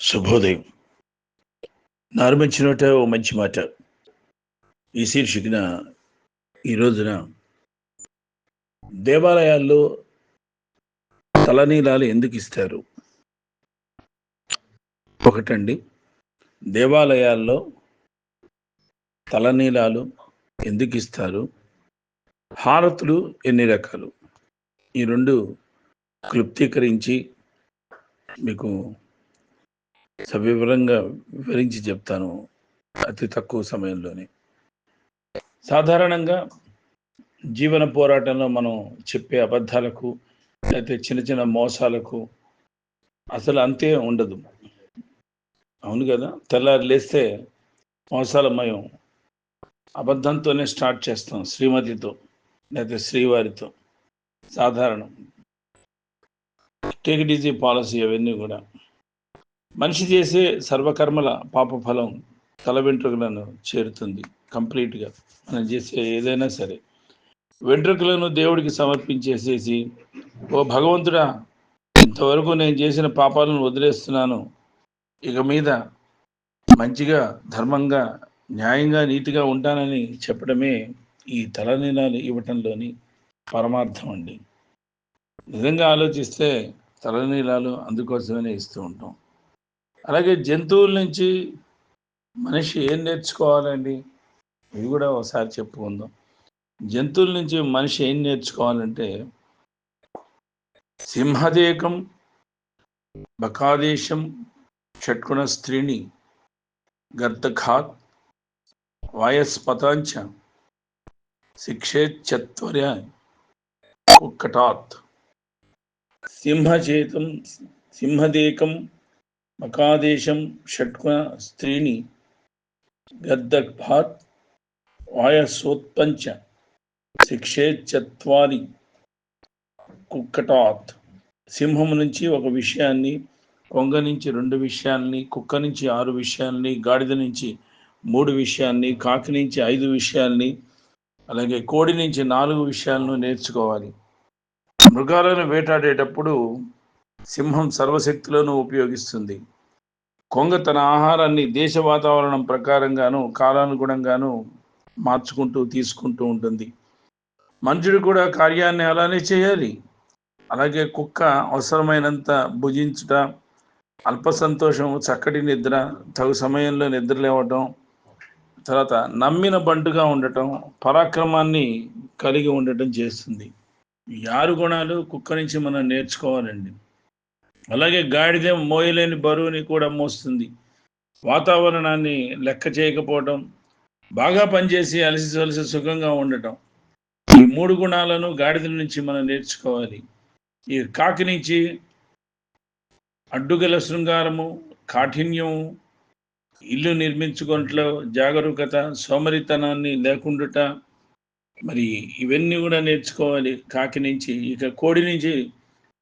శుభోదయం. నారుమంచినోట ఓ మంచి మాట. ఈ శీర్షికన ఈ రోజున దేవాలయాల్లో తలనీలాలు ఎందుకు ఇస్తారు? ఒకటండి దేవాలయాల్లో తలనీలాలు ఎందుకు ఇస్తారు? హారతులు ఎన్ని రకాలు? ఈ రెండు క్లుప్తీకరించి మీకు సవివరంగా వివరించి చెప్తాను అతి తక్కువ సమయంలోనే. సాధారణంగా జీవన పోరాటంలో మనం చెప్పే అబద్ధాలకు లేకపోతే చిన్న చిన్న మోసాలకు అసలు అంతే ఉండదు. అవును కదా? తెల్లారి లేస్తే మోసాలమయం. అబద్ధంతోనే స్టార్ట్ చేస్తాం శ్రీమతితో లేకపోతే శ్రీవారితో. సాధారణం. టేక్ డీజీ ఈజీ పాలసీ అవన్నీ కూడా. మనిషి చేసే సర్వకర్మల పాపఫలం తల వెంట్రుకలను చేరుతుంది కంప్లీట్గా. మనం చేసే ఏదైనా సరే. వెంట్రుకలను దేవుడికి సమర్పించేసేసి ఓ భగవంతుడా ఇంతవరకు నేను చేసిన పాపాలను వదిలేస్తున్నాను. ఇక మీద మంచిగా ధర్మంగా న్యాయంగా నీతిగా ఉంటానని చెప్పడమే ఈ తలనీలాలు ఇవ్వటంలోని పరమార్థం అండి. నిజంగా ఆలోచిస్తే తలనీలాలు అందుకోసమనే ఇస్తూ ఉంటాం. అలాగే జంతువుల నుంచి మనిషి ఏం నేర్చుకోవాలండి? ఇది కూడా ఒకసారి చెప్పుకుందాం. జంతువుల నుంచి మనిషి ఏం నేర్చుకోవాలంటే సింహదేకం బకాదేశం షట్కుణ స్త్రీని గర్తఘాత్ వాయస్పతాంచ శిక్షేచ్చత్వర్య కుక్కటాత్ సింహచేతం సింహదేకం మకాదేశం షట్కుణ స్త్రీని గద్దగ్భాత్ వాయసోత్పంచ శిక్షేచ్చత్వారి కుక్కటాత్. సింహం నుంచి ఒక విషయాన్ని కొంగ నుంచి రెండు విషయాల్ని కుక్క నుంచి ఆరు విషయాల్ని గాడిద నుంచి మూడు విషయాల్ని కాకి నుంచి ఐదు విషయాల్ని అలాగే కోడి నుంచి నాలుగు విషయాలను నేర్చుకోవాలి. మృగాలను వేటాడేటప్పుడు సింహం సర్వశక్తులను ఉపయోగిస్తుంది. కొంగ తన ఆహారాన్ని దేశ వాతావరణం ప్రకారంగాను కాలానుగుణంగాను మార్చుకుంటూ తీసుకుంటూ ఉంటుంది. మనుషుడు కూడా కార్యాన్ని అలానే చేయాలి. అలాగే కుక్క అవసరమైనంత భుజించుట అల్ప సంతోషం చక్కటి నిద్ర తగు సమయంలో నిద్ర లేవటం తర్వాత నమ్మిన బంటుగా ఉండటం పరాక్రమాన్ని కలిగి ఉండటం చేస్తుంది. ఈ ఆరు గుణాలు కుక్క నుంచి మనం నేర్చుకోవాలండి. అలాగే గాడిద మోయలేని బరువుని కూడా మోస్తుంది. వాతావరణాన్ని లెక్క చేయకపోవటం బాగా పనిచేసి అలసి సొలసి సుఖంగా ఉండటం. ఈ మూడు గుణాలను గాడిద నుంచి మనం నేర్చుకోవాలి. ఈ కాకి నుంచి అడ్డుగల శృంగారము కాఠిన్యము ఇల్లు నిర్మించుకున్నట్లో జాగరూకత సోమరితనాన్ని లేకుండుట. మరి ఇవన్నీ కూడా నేర్చుకోవాలి కాకి నుంచి. ఇక కోడి నుంచి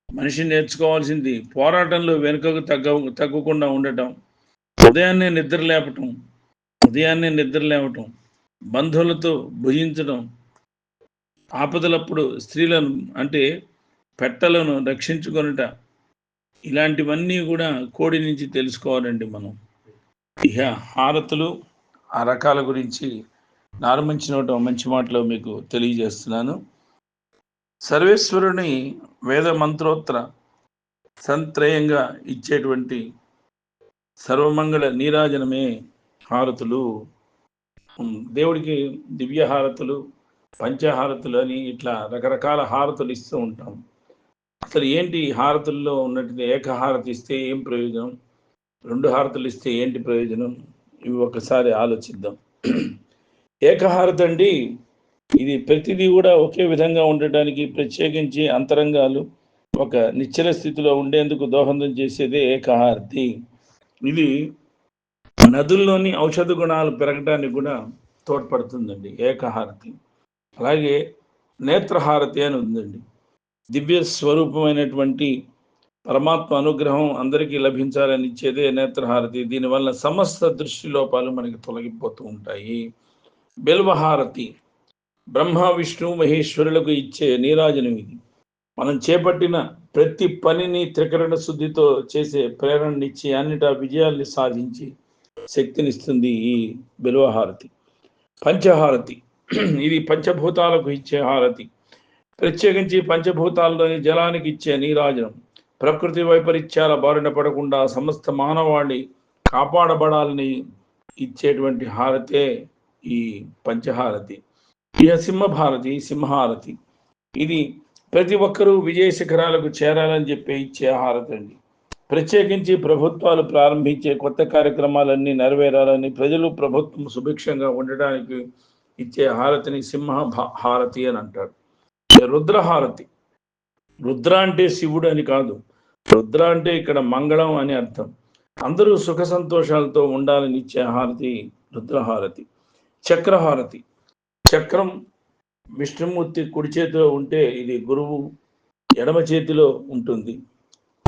మనిషి నేర్చుకోవాల్సింది పోరాటంలో వెనుకకు తగ్గ తగ్గకుండా ఉండటం ఉదయాన్నే నిద్ర లేపటం ఉదయాన్నే నిద్ర లేవటం బంధువులతో భుజించడం ఆపదలప్పుడు స్త్రీలను అంటే పెట్టలను రక్షించుకొనుట ఇలాంటివన్నీ కూడా కోడి నుంచి తెలుసుకోవాలండి మనం. ఇక హారతులు ఆ రకాల గురించి నారమంచిన మంచి మాటలో మీకు తెలియజేస్తున్నాను. సర్వేశ్వరుని వేద మంత్రోత్తర సంత్రయంగా ఇచ్చేటువంటి సర్వమంగళ నీరాజనమే హారతులు. దేవుడికి దివ్య హారతులు పంచహారతులు అని ఇట్లా రకరకాల హారతులు ఇస్తూ ఉంటాం. అసలు ఏంటి హారతుల్లో ఉన్నటువంటి ఏకహారతి ఇస్తే ఏం ప్రయోజనం? రెండు హారతులు ఇస్తే ఏంటి ప్రయోజనం? ఇవి ఒకసారి ఆలోచిద్దాం. ఏకహారతి అండి ఇది ప్రతిదీ కూడా ఒకే విధంగా ఉండటానికి ప్రత్యేకించి అంతరంగాలు ఒక నిశ్చల స్థితిలో ఉండేందుకు దోహదం చేసేదే ఏకహారతి. ఇది నదుల్లోని ఔషధ గుణాలు పెరగడానికి కూడా తోడ్పడుతుందండి ఏకహారతి. అలాగే నేత్రహారతి అని ఉందండి. దివ్య స్వరూపమైనటువంటి పరమాత్మ అనుగ్రహం అందరికీ లభించాలని ఇచ్చేదే నేత్రహారతి. దీనివల్ల సమస్త దృష్టి లోపాలు మనకి తొలగిపోతూ ఉంటాయి. బిల్వహారతి బ్రహ్మ విష్ణు మహేశ్వరులకు ఇచ్చే నీరాజనం ఇది. మనం చేపట్టిన ప్రతి పనిని త్రికరణ శుద్ధితో చేసే ప్రేరణనిచ్చి అన్నిటా విజయాల్ని సాధించి శక్తినిస్తుంది ఈ బిల్వహారతి. పంచహారతి. ఇది పంచభూతాలకు ఇచ్చే హారతి. ప్రత్యేకించి పంచభూతాల్లోని జలానికి ఇచ్చే నీరాజనం. ప్రకృతి వైపరీత్యాల బారిన పడకుండా సమస్త మానవాళి కాపాడబడాలని ఇచ్చేటువంటి హారతే ఈ పంచహారతి. ఇక సింహభారతి సింహారతి. ఇది ప్రతి ఒక్కరూ విజయ శిఖరాలకు చేరాలని చెప్పి ఇచ్చే హారతి అండి. ప్రత్యేకించి ప్రభుత్వాలు ప్రారంభించే కొత్త కార్యక్రమాలన్నీ నెరవేరాలని ప్రజలు ప్రభుత్వం సుభిక్షంగా ఉండడానికి ఇచ్చే హారతిని సింహ భా- హారతి అని అంటారు. రుద్రహారతి. రుద్ర అంటే శివుడు అని కాదు. రుద్ర అంటే ఇక్కడ మంగళం అని అర్థం. అందరూ సుఖ సంతోషాలతో ఉండాలని ఇచ్చే హారతి రుద్రహారతి. చక్రహారతి. చక్రం విష్ణుమూర్తి కుడి చేతిలో ఉంటే ఇది గురువు ఎడమ చేతిలో ఉంటుంది.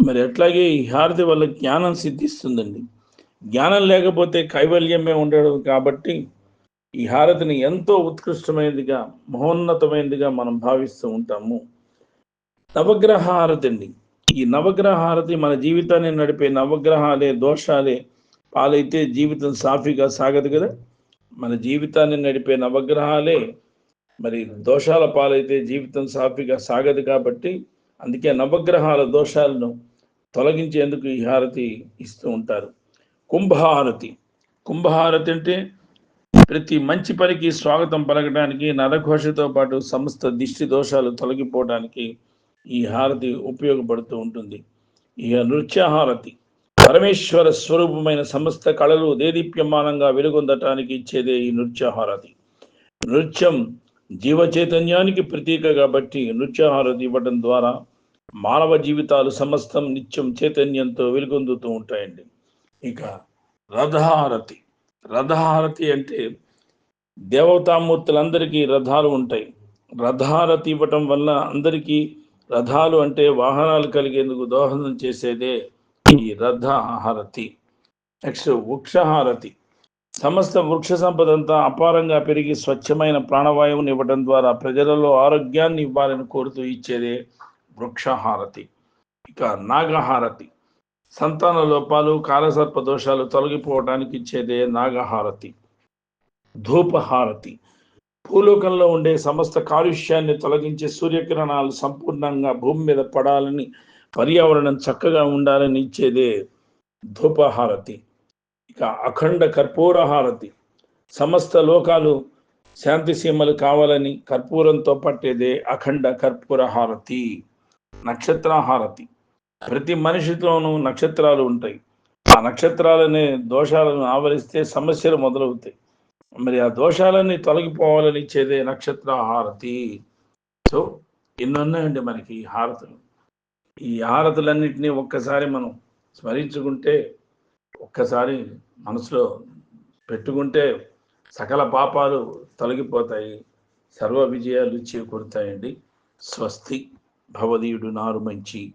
మరి అట్లాగే ఈ హారతి వల్ల జ్ఞానం సిద్ధిస్తుందండి. జ్ఞానం లేకపోతే కైవల్యమే ఉండడం కాబట్టి ఈ హారతిని ఎంతో ఉత్కృష్టమైనదిగా మహోన్నతమైనదిగా మనం భావిస్తూ ఉంటాము. నవగ్రహ హారతి అండి. ఈ నవగ్రహ హారతి మన జీవితాన్ని నడిపే నవగ్రహాలే దోషాలే పాలైతే జీవితం సాఫీగా సాగదు కదా. మన జీవితాన్ని నడిపే నవగ్రహాలే మరి దోషాల పాలైతే జీవితం సాఫీగా సాగదు కాబట్టి అందుకే నవగ్రహాల దోషాలను తొలగించేందుకు ఈ హారతి ఇస్తూ ఉంటారు. కుంభహారతి. కుంభహారతి అంటే ప్రతి మంచి పనికి స్వాగతం పలకడానికి నరఘోషతో పాటు సమస్త దిష్టి దోషాలు తొలగిపోవడానికి ఈ హారతి ఉపయోగపడుతూ ఉంటుంది. ఇక నృత్యహారతి. పరమేశ్వర స్వరూపమైన సమస్త కళలు దేదీప్యమానంగా వెలుగొందటానికి ఇచ్చేదే ఈ నృత్యహారతి. నృత్యం జీవ చైతన్యానికి ప్రతీక కాబట్టి నృత్యహారతి ఇవ్వడం ద్వారా మానవ జీవితాలు సమస్తం నిత్యం చైతన్యంతో వెలుగొందుతూ ఉంటాయండి. ఇక రథహారతి. రథహారతి అంటే దేవతామూర్తులందరికీ రథాలు ఉంటాయి. రథహారతి ఇవ్వటం వల్ల అందరికీ రథాలు అంటే వాహనాలు కలిగేందుకు దోహదం చేసేదే రథహారతి నెక్స్ట్ వృక్షహారతి. సమస్త వృక్ష సంపద అంతా అపారంగా పెరిగి స్వచ్ఛమైన ప్రాణవాయువుని ఇవ్వడం ద్వారా ప్రజలలో ఆరోగ్యాన్ని ఇవ్వాలని కోరుతూ ఇచ్చేదే వృక్షహారతి. ఇక నాగహారతి. సంతాన లోపాలు కాలసర్ప దోషాలు తొలగిపోవడానికి ఇచ్చేదే నాగహారతి. ధూపహారతి. భూలోకంలో ఉండే సమస్త కాలుష్యాన్ని తొలగించే సూర్యకిరణాలు సంపూర్ణంగా భూమి మీద పడాలని పర్యావరణం చక్కగా ఉండాలని ఇచ్చేదే ధూపహారతి. ఇక అఖండ కర్పూర హారతి సమస్త లోకాలు శాంతి సీమలు కావాలని కర్పూరంతో పట్టేదే అఖండ కర్పూర హారతి నక్షత్రహారతి. ప్రతి మనిషిలోనూ నక్షత్రాలు ఉంటాయి. ఆ నక్షత్రాలనే దోషాలను ఆవరిస్తే సమస్యలు మొదలవుతాయి. మరి ఆ దోషాలన్నీ తొలగిపోవాలని ఇచ్చేదే నక్షత్ర హారతి సో ఎన్నున్నాయండి మనకి ఈ హారతులు. ఈ హారతులన్నింటినీ ఒక్కసారి మనం స్మరించుకుంటే ఒక్కసారి మనసులో పెట్టుకుంటే సకల పాపాలు తొలగిపోతాయి సర్వ విజయాలు చేకూరుతాయండి. స్వస్తి. భవదీయుడు నారు మంచి.